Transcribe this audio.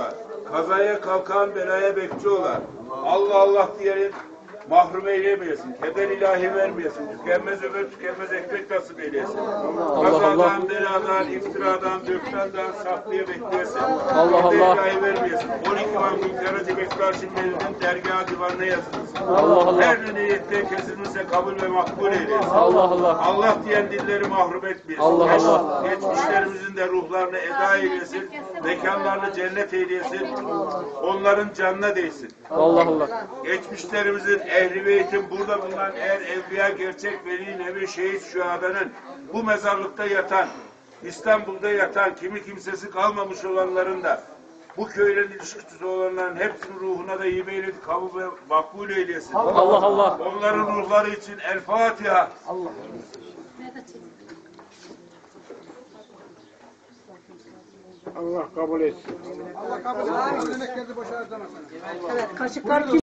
ola. Kazaya kalkan belaya bekçi ola. Allah Allah diyelim mahrum eylemeyesin. Keder ilahi vermeyesin. Tükenmez ömür, tükenmez ekmek nasip eylesin. Kazadan, beladan, iftiradan, döktandan saklaya bekleyesin. Allah Keder Allah. ilahi vermeyesin. 12 Mahmut Karaca Belinin dergah divanına yazılsın. Allah Allah. Her ne niyette kesilmişse kabul ve makbul eylesin. Allah Allah. Allah diyen dilleri mahrum etmeyesin. Allah Allah. Geçmişlerimizin de ruhlarını eda eylesin. Mekanlarını cennet eylesin. Onların canına değsin. Allah Allah. Geçmişlerimizin ehli beytin burada bulunan eğer evliya gerçek veli nebi şehit şuhadanın bu mezarlıkta yatan İstanbul'da yatan kimi kimsesi kalmamış olanların da bu köylerin ilişkisi olanların hepsinin ruhuna da iyi eyledi, kabul ve makbul eylesin. Allah Allah. Onların ruhları için El Fatiha. Allah kabul etsin. Kaşıklar kim?